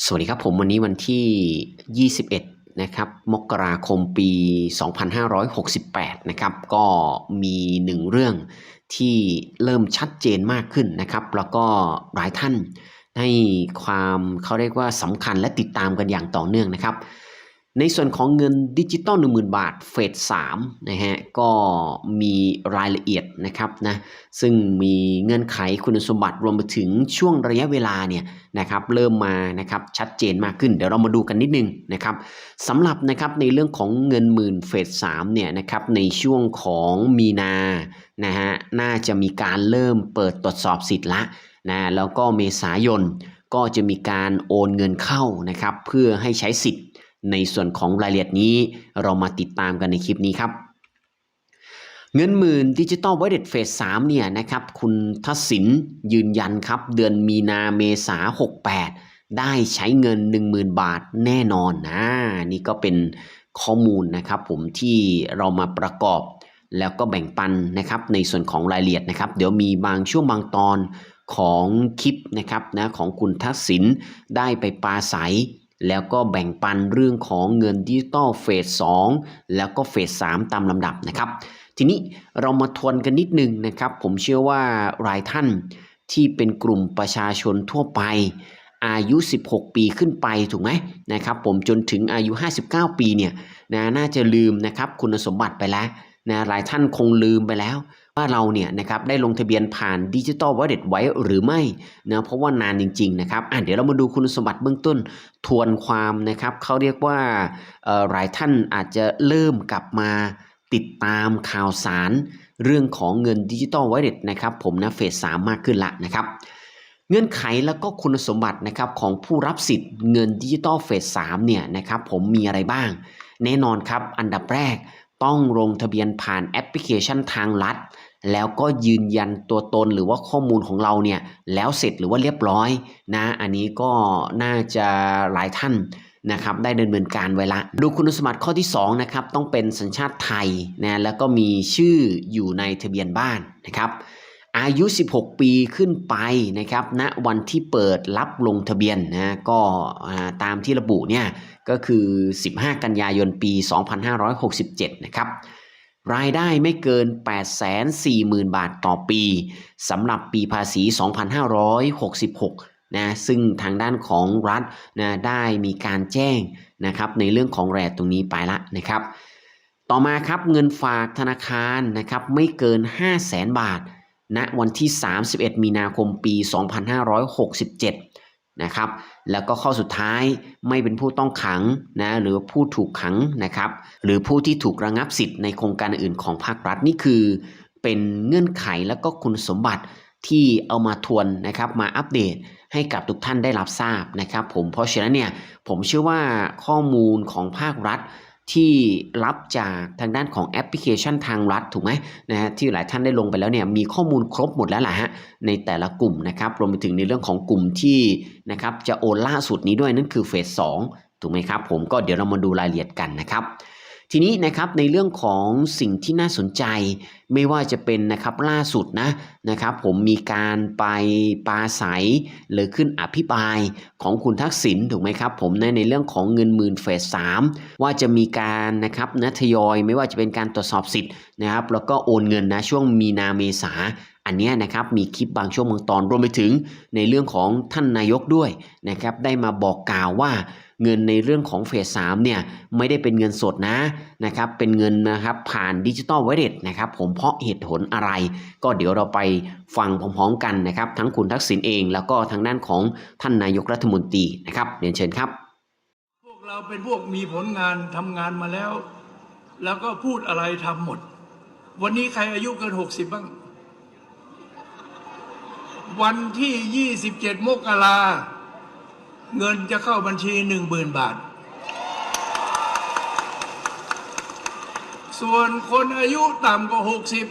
สวัสดีครับผมวันนี้วันที่ 21 นะครับ มกราคมปี 2568 นะครับ ก็มีหนึ่งเรื่องที่เริ่มชัดเจนมากขึ้นนะครับ แล้วก็หลายท่านให้ความเขาเรียกว่าสำคัญและติดตามกันอย่างต่อเนื่องนะครับ ในส่วนของเงินดิจิตอล10,000 บาทเฟส3นะฮะก็มีรายละเอียดนะครับนะซึ่งมีเงื่อนไขคุณสมบัติรวมไปถึงช่วงระยะเวลาเนี่ยนะครับเริ่มมานะครับชัดเจนมากขึ้น เดี๋ยวเรามาดูกันนิดนึงนะครับสำหรับนะครับในเรื่องของเงินหมื่นเฟส3เนี่ยนะครับในช่วงของมีนานะฮะน่าจะมีการเริ่มเปิดตรวจสอบสิทธิ์ละนะแล้วก็เมษายนก็จะมีการโอนเงินเข้านะครับเพื่อให้ใช้สิทธิ์ ในส่วนของรายละเอียดนี้เรามาติดตามกันในคลิปนี้ครับ เงินหมื่นดิจิตอลไวเด็ดเฟสสามเนี่ยนะครับคุณทัศสินยืนยันครับ เดือนมีนาเมษา68ได้ใช้เงิน 10,000 บาทแน่นอนนะนี่ก็เป็นข้อมูลนะครับ ผมที่เรามาประกอบ แล้วก็แบ่งปันนะครับ ในส่วนของรายละเอียดนะครับ เดี๋ยวมีบางช่วงบางตอนของคลิปนะครับนะของคุณทัศสินได้ไปปราศัย แล้วก็แบ่งปันเรื่องของเงินดิจิตอลเฟส2แล้วก็เฟส3ตามลำดับนะครับ ทีนี้เรามาทวนกันนิดนึงนะครับ ผมเชื่อว่าหลายท่านที่เป็นกลุ่มประชาชนทั่วไป อายุ 16 ปีขึ้นไปถูกไหมนะครับ ผมจนถึงอายุ 59 ปีเนี่ยนะน่าจะลืมนะครับคุณสมบัติไปแล้วนะหลายท่านคงลืมไปแล้ว ว่าเราเนี่ยนะครับได้ลงทะเบียนผ่านดิจิตอลวอลเล็ตไว้หรือไม่นะเพราะว่านานจริงๆนะครับอะเดี๋ยวเรามาดูคุณสมบัติเบื้องต้นทวนความนะครับเขาเรียกว่าเอ่อหลายท่านอาจจะเริ่มกลับมาติดตามข่าวสารเรื่องของเงินดิจิตอลวอลเล็ตนะครับผมนะเฟสสามมากขึ้นละนะครับเงื่อนไขแล้วก็คุณสมบัตินะครับของผู้รับสิทธิ์เงินดิจิตอลเฟสสามเนี่ยนะครับผมมีอะไรบ้าง แน่นอนครับอันดับแรก ต้องลงทะเบียนผ่านแอปพลิเคชันทางลัด แล้วก็ยืนยันตัวตนหรือว่าข้อมูลของเราเนี่ยแล้วเสร็จหรือว่าเรียบร้อยนะอันนี้ก็น่าจะหลายท่านนะครับได้ดำเนินการไว้ละ ดูคุณสมบัติข้อที่2นะครับต้องเป็นสัญชาติไทยนะแล้วก็มีชื่ออยู่ในทะเบียนบ้านนะครับ อายุ 16 ปีขึ้นไปนะครับณวันที่เปิดรับลงทะเบียนนะก็ตามที่ระบุเนี่ยก็คือ 15 กันยายนปี 2567 นะครับรายได้ไม่เกิน 840,000 บาทต่อปีสำหรับปีภาษี 2566 นะ ซึ่งทางด้านของรัฐนะได้มีการแจ้งนะครับในเรื่องของแรตตรงนี้ไปละนะครับ ต่อมาครับเงินฝากธนาคารนะครับไม่เกิน 5 0 0แสนบาท ณวันที่ 31 มีนาคมปี 2567 นะครับ แล้วก็ข้อสุดท้ายไม่เป็นผู้ต้องขังนะหรือผู้ถูกขังนะครับ หรือผู้ที่ถูกระงับสิทธิ์ในโครงการอื่นของภาครัฐนี่คือเป็นเงื่อนไขแล้วก็คุณสมบัติที่เอามาทวนนะครับมาอัปเดตให้กับทุกท่านได้รับทราบนะครับ ผมเพราะฉะนั้นเนี่ยผมเชื่อว่าข้อมูลของภาครัฐ ที่รับจากทางด้านของแอปพลิเคชันทางรัฐถูกไหมนะฮะที่หลายท่านได้ลงไปแล้วเนี่ยมีข้อมูลครบหมดแล้วแหละฮะในแต่ละกลุ่มนะครับรวมไปถึงในเรื่องของกลุ่มที่นะครับจะโอนล่าสุดนี้ด้วยนั่นคือเฟสสองถูกไหมครับผมก็เดี๋ยวเรามาดูรายละเอียดกันนะครับ ทีนี้นะครับในเรื่องของสิ่งที่น่าสนใจไม่ว่าจะเป็นนะครับล่าสุดนะนะครับผมมีการไปปาศัยหรือขึ้นอภิปรายของคุณทักษิณถูกไหมครับผมในในเรื่องของเงินหมื่นเฟสสามว่าจะมีการนะครับนะทยอยไม่ว่าจะเป็นการตรวจสอบสิทธิ์นะครับแล้วก็โอนเงินนะช่วงมีนาเมษาอันนี้นะครับมีคลิปบางช่วงบางตอนรวมไปถึงในเรื่องของท่านนายกด้วยนะครับได้มาบอกกล่าวว่า เงินในเรื่องของเฟสสามเนี่ยไม่ได้เป็นเงินสดนะนะครับเป็นเงินนะครับผ่านดิจิตอลไวเด็ตนะครับผมเพราะเหตุผลอะไร ก็เดี๋ยวเราไปฟังพร้อมๆกันนะครับ ทั้งคุณทักษิณเอง แล้วก็ทางด้านของท่านนายกรัฐมนตรีนะครับเรียนเชิญครับ พวกเราเป็นพวกมีผลงานทำงานมาแล้ว แล้วก็พูดอะไรทำหมด วันนี้ใครอายุเกินหกสิบบ้าง วันที่ยี่สิบเจ็ดมกรา เงินจะเข้าบัญชีหนึ่งหมื่นบาท ส่วนคนอายุต่ำกว่าหกสิบ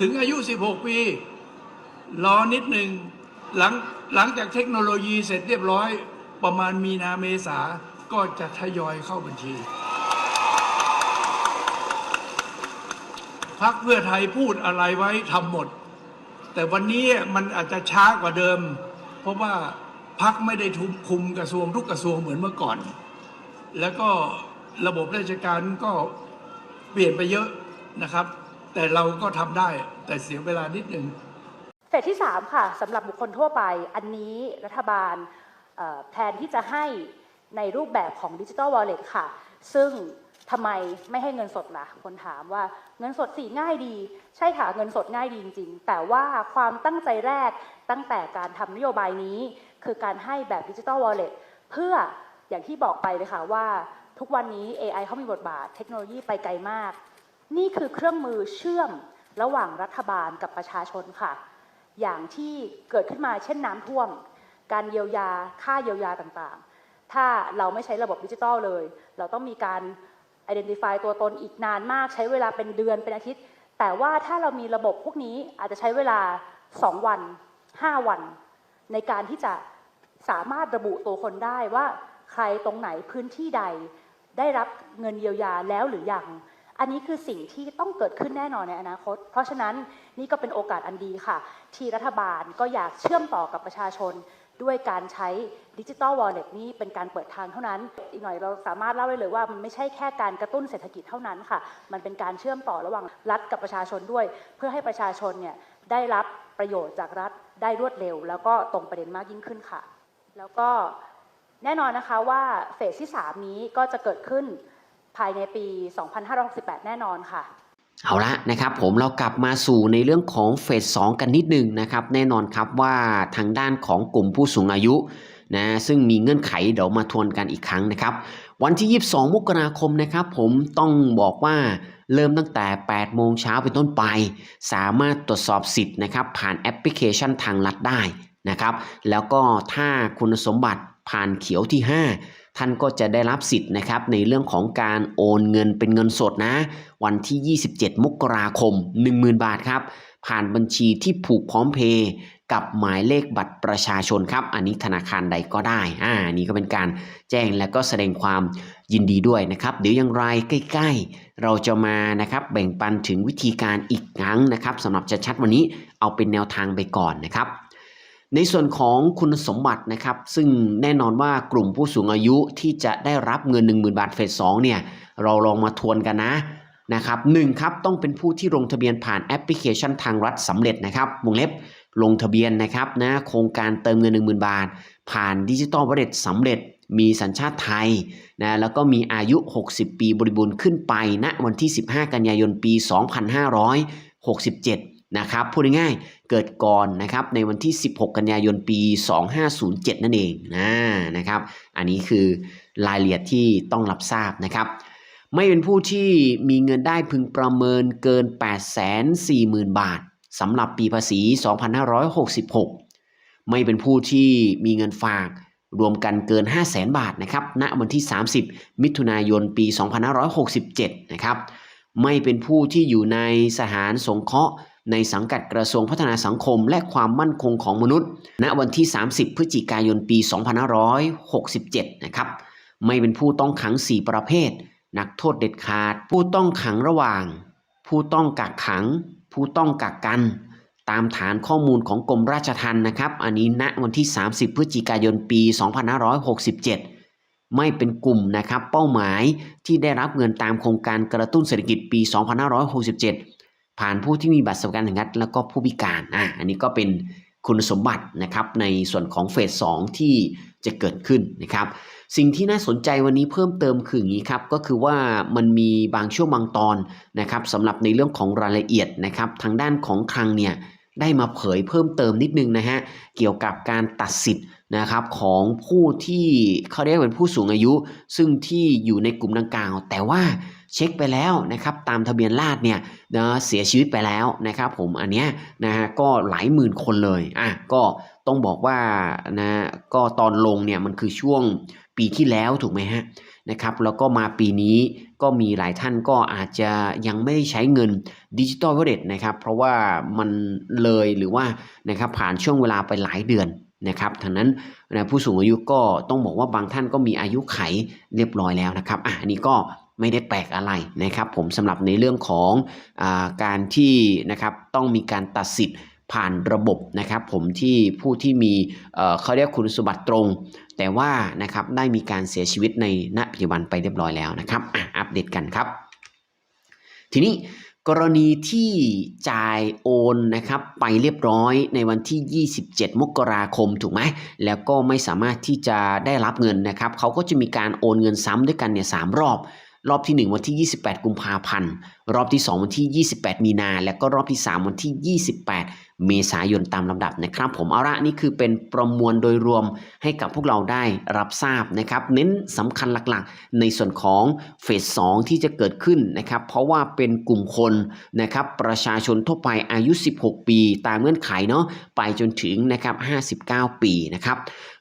ถึงอายุสิบหกปี รอนิดหนึ่งหลังหลังจากเทคโนโลยีเสร็จเรียบร้อย ประมาณมีนาเมษาก็จะทยอยเข้าบัญชีพักเพื่อไทยพูดอะไรไว้ทำหมด แต่วันนี้มันอาจจะช้ากว่าเดิม เพราะว่า พักไม่ได้ทุมคุมกระทรวงทุกกระทรวงเหมือนเมื่อก่อน แล้วก็ระบบราชการก็เปลี่ยนไปเยอะนะครับ แต่เราก็ทำได้แต่เสียเวลานิดหนึ่งเฟสที่ 3 ค่ะสำหรับบุคคลทั่วไป อันนี้รัฐบาลแทนที่จะให้ในรูปแบบของดิจิ t a ลวอลเล็ตค่ะ ซึ่งทำไมไม่ให้เงินสดล่ะ คนถามว่าเงินสดสีง่ายดี ใช่ค่ะเงินสดง่ายดีจริง ๆ แต่ว่าความตั้งใจแรกตั้งแต่การทำนโยบายนี้ คือการให้แบบดิจิ t a ลวอลเล็ตเพื่ออย่างที่บอกไปเลยค่ะว่าทุกวันนี้ AI เขามีบทบาทเทคโนโลยีไปไกลมาก นี่คือเครื่องมือเชื่อมระหว่างรัฐบาลกับประชาชนค่ะ อย่างที่เกิดขึ้นมาเช่นน้ำท่วม การเยียวยาค่าเยียวยาต่างๆ ถ้าเราไม่ใช้ระบบดิจิทัลเลย เราต้องมีการ identify ตัวตนอีกนานมาก ใช้เวลาเป็นเดือนเป็นอาทิตย์ แต่ว่าถ้าเรามีระบบพวกนี้อาจจะใช้เวลา 2 วัน 5 วัน ในการที่จะสามารถระบุตัวคนได้ว่าใครตรงไหนพื้นที่ใด ได้รับเงินเยียวยาแล้วหรือยัง อันนี้คือสิ่งที่ต้องเกิดขึ้นแน่นอนในอนาคต เพราะฉะนั้นนี่ก็เป็นโอกาสอันดีค่ะ ที่รัฐบาลก็อยากเชื่อมต่อกับประชาชน ด้วยการใช้ดิจิ t a ลวอลเล็ตนี้เป็นการเปิดทางเท่านั้น อีกหน่อยเราสามารถเล่าได้เลยว่ามันไม่ใช่แค่การกระตุ้นเศรษฐกิจเท่านั้นค่ะ มันเป็นการเชื่อมต่อระหว่างรัฐกับประชาชนด้วย เพื่อให้ประชาชนเนี่ยได้รับประโยชน์จากรัฐ ได้รวดเร็ว แล้วก็ตรงประเด็นมากยิ่งขึ้นค่ะ แล้วก็แน่นอนนะคะว่าเฟสที่ 3 นี้ก็จะเกิดขึ้นภายในปี 2568 แน่นอนค่ะเอาละนะครับผมเรากลับมาสู่ในเรื่องของเฟส2กันนิดหนึ่งนะครับแน่นอนครับว่าทางด้านของกลุ่มผู้สูงอายุ นะซึ่งมีเงื่อนไขเดี๋ยวมาทวนกันอีกครั้งนะครับ วันที่ 22 มกราคมนะครับ ผมต้องบอกว่าเริ่มตั้งแต่ 8 โมงเช้าเป็นต้นไป สามารถตรวจสอบสิทธิ์นะครับ ผ่านแอปพลิเคชันทางลัดได้นะครับ แล้วก็ถ้าคุณสมบัติผ่านเขียวที่ 5 ท่านก็จะได้รับสิทธิ์นะครับในเรื่องของการโอนเงินเป็นเงินสดนะ วันที่ 27 มกราคม 10,000 บาทครับ ผ่านบัญชีที่ผูกพร้อมเพย์ กับหมายเลขบัตรประชาชนครับ อันนี้ธนาคารใดก็ได้ อ่านนี้ก็เป็นการแจ้งและก็แสดงความยินดีด้วยนะครับ เดี๋ยวอย่างไรใกล้ ๆ เราจะมานะครับแบ่งปันถึงวิธีการอีกครั้งนะครับสำหรับจะชัดวันนี้เอาเป็นแนวทางไปก่อนนะครับ ในส่วนของคุณสมบัตินะครับ ซึ่งแน่นอนว่ากลุ่มผู้สูงอายุที่จะได้รับเงิน 10,000 บาทเฟส2เนี่ยเราลองมาทวนกันนะนะครับหนึ่งครับต้องเป็นผู้ที่ลงทะเบียนผ่านแอปพลิเคชันทางรัฐสำเร็จนะครับวงเล็บ ลงทะเบียนนะครับนะโครงการเติมเงิน 10,000 บาท ผ่านดิจิตอลวอลเล็ตสำเร็จมีสัญชาติไทยนะแล้วก็มีอายุ 60 ปีบริบูรณ์ขึ้นไปณวันที่ 15 กันยายนปี 2567 นะครับ พูดง่ายๆเกิดก่อนนะครับในวันที่ 16 กันยายนปี 2507 นั่นเองนะนะครับ อันนี้คือรายละเอียดที่ต้องรับทราบนะครับ ไม่เป็นผู้ที่มีเงินได้พึงประเมินเกิน 840,000 บาท สำหรับปีภาษี 2566 ไม่เป็นผู้ที่มีเงินฝากรวมกันเกิน 500,000บาทนะครับ ณ วันที่ 30 มิถุนายน ปี 2567 นะครับ ไม่เป็นผู้ที่อยู่ในสถานสงเคราะห์ ในสังกัดกระทรวงพัฒนาสังคมและความมั่นคงของมนุษย์ ณ วันที่ 30 พฤศจิกายน ปี 2567 นะครับ ไม่เป็นผู้ต้องขัง 4 ประเภท นักโทษเด็ดขาด ผู้ต้องขังระหว่าง ผู้ต้องกักขัง ผู้ต้องกักกันตามฐานข้อมูลของกรมราชทัณฑ์นะครับ อันนี้ณวันที่ 30 พฤศจิกายนปี 2567 ไม่เป็นกลุ่มนะครับเป้าหมายที่ได้รับเงินตามโครงการกระตุ้นเศรษฐกิจปี 2567 ผ่านผู้ที่มีบัตรสวัสดิการแห่งรัฐแล้วก็ผู้พิการอะอันนี้ก็เป็นคุณสมบัตินะครับในส่วนของเฟส2ที่ จะเกิดขึ้นนะครับ สิ่งที่น่าสนใจวันนี้เพิ่มเติมคืออย่างนี้ครับก็คือว่ามันมีบางช่วงบางตอนนะครับสำหรับในเรื่องของรายละเอียดนะครับ ทางด้านของคลังเนี่ยได้มาเผยเพิ่มเติมนิดนึงนะฮะเกี่ยวกับการตัดสิทธิ์นะครับของผู้ที่เขาเรียกเป็นผู้สูงอายุ ซึ่งที่อยู่ในกลุ่มดังกล่าว แต่ว่า เช็คไปแล้วนะครับตามทะเบียนราษเนี่ยนะเสียชีวิตไปแล้วนะครับผมอันเนี้ยนะฮะก็หลายหมื่นคนเลยอะก็ต้องบอกว่านะก็ตอนลงเนี่ยมันคือช่วงปีที่แล้วถูกไหมฮะนะครับแล้วก็มาปีนี้ก็มีหลายท่านก็อาจจะยังไม่ได้ใช้เงินดิจิ t a ลวอลเล็ตนะครับเพราะว่ามันเลยหรือว่านะครับผ่านช่วงเวลาไปหลายเดือนนะครับทั้งนั้นนะผู้สูงอายุก็ต้องบอกว่าบางท่านก็มีอายุไขเรียบร้อยแล้วนะครับอะนนี้ก็ ไม่ได้แปลกอะไรนะครับ ผมสำหรับในเรื่องของอาการที่นะครับต้องมีการตัดสิทธิ์ผ่านระบบนะครับผมที่ผู้ที่มีเขาเรียกคุณสมบัติตรง แต่ว่านะครับได้มีการเสียชีวิตในณปัจจุบันไปเรียบร้อยแล้วนะครับอัปเดตกันครับ ทีนี้กรณีที่จ่ายโอนนะครับไปเรียบร้อยในวันที่ 27 มกราคมถูกไหมแล้วก็ไม่สามารถที่จะได้รับเงินนะครับเขาก็จะมีการโอนเงินซ้ำด้วยกันเนี่ยสามรอบ รอบที่ 1 วันที่ 28 กุมภาพันธ์ รอบที่ 2 วันที่ 28 มีนา และก็รอบที่ 3 วันที่ 28 เมษายนตามลำดับนะครับ ผมเอาละนี่คือเป็นประมวลโดยรวมให้กับพวกเราได้รับทราบนะครับ เน้นสำคัญหลักๆ ในส่วนของเฟส 2 ที่จะเกิดขึ้นนะครับ เพราะว่าเป็นกลุ่มคนนะครับ ประชาชนทั่วไปอายุ 16 ปี ตามเงื่อนไขเนาะไปจนถึงนะครับ 59 ปีนะครับ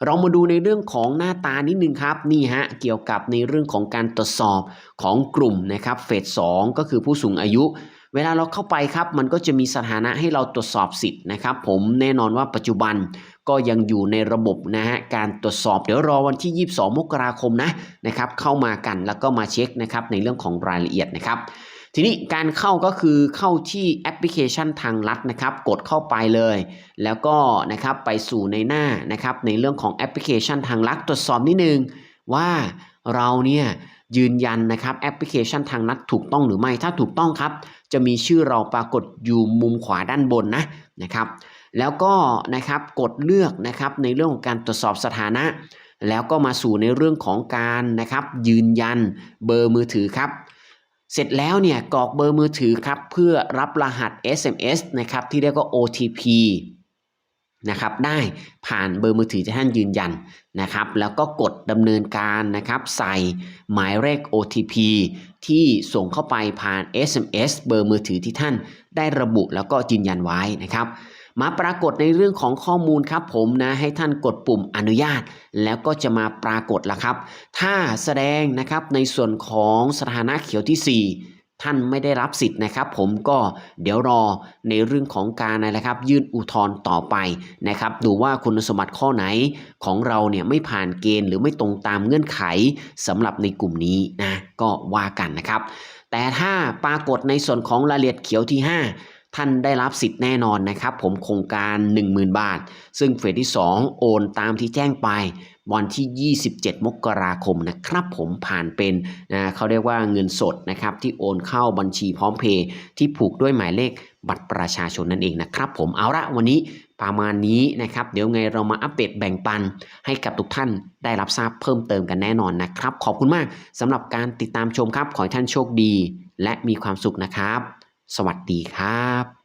เรามาดูในเรื่องของหน้าตานิดนึงครับนี่ฮะเกี่ยวกับในเรื่องของการตรวจสอบของกลุ่มนะครับเฟสสองก็คือผู้สูงอายุ เวลาเราเข้าไปครับ มันก็จะมีสถานะให้เราตรวจสอบสิทธิ์นะครับ ผมแน่นอนว่าปัจจุบันก็ยังอยู่ในระบบนะฮะการตรวจสอบเดี๋ยวรอวันที่ 22 มกราคมนะนะครับเข้ามากันแล้วก็มาเช็คนะครับในเรื่องของรายละเอียดนะครับ ทีนี้การเข้าก็คือเข้าที่แอปพลิเคชันทางลัดนะครับ กดเข้าไปเลย แล้วก็นะครับไปสู่ในหน้านะครับในเรื่องของแอปพลิเคชันทางลัดตรวจสอบนิดนึงว่าเราเนี่ย ยืนยันนะครับแอปพลิเคชันทางลัดถูกต้องหรือไม่ถ้าถูกต้องครับ จะมีชื่อเราปรากฏอยู่มุมขวาด้านบนนะนะครับ แล้วก็นะครับกดเลือกนะครับในเรื่องของการตรวจสอบสถานะ แล้วก็มาสู่ในเรื่องของการนะครับยืนยันเบอร์มือถือครับ เสร็จแล้วเนี่ยกรอกเบอร์มือถือครับเพื่อรับรหัส SMS นะครับที่เรียกว่า OTP นะครับได้ผ่านเบอร์มือถือที่ท่านยืนยันนะครับ แล้วก็กดดำเนินการนะครับใส่หมายเลข OTP ที่ส่งเข้าไปผ่าน SMS เบอร์มือถือที่ท่านได้ระบุแล้วก็ยืนยันไว้นะครับ มาปรากฏในเรื่องของข้อมูลครับผมนะให้ท่านกดปุ่มอนุญาต แล้วก็จะมาปรากฏละครับ ถ้าแสดงนะครับในส่วนของสถานะเขียวที่ 4 ท่านไม่ได้รับสิทธิ์นะครับ ผมก็เดี๋ยวรอในเรื่องของการนะครับ ยื่นอุทธรณ์ต่อไปนะครับ ดูว่าคุณสมบัติข้อไหนของเราเนี่ยไม่ผ่านเกณฑ์หรือไม่ตรงตามเงื่อนไขสำหรับในกลุ่มนี้นะก็ว่ากันนะครับ แต่ถ้าปรากฏในส่วนของรายละเอียดเขียวที่ 5 ท่านได้รับสิทธิ์แน่นอนนะครับ ผมโครงการ 10,000 บาท ซึ่งเฟสที่ 2 โอนตามที่แจ้งไปวันที่ 27 มกราคมนะครับ ผมผ่านเป็นนะเขาเรียกว่าเงินสดนะครับ ที่โอนเข้าบัญชีพร้อมเพย์ที่ผูกด้วยหมายเลขบัตรประชาชนนั่นเองนะครับ ผมเอาละวันนี้ประมาณนี้นะครับ เดี๋ยวไงเรามาอัปเดตแบ่งปัน ให้กับทุกท่านได้รับทราบเพิ่มเติมกันแน่นอนนะครับ ขอบคุณมากสำหรับการติดตามชมครับ ขอให้ท่านโชคดี และมีความสุขนะครับ สวัสดีครับ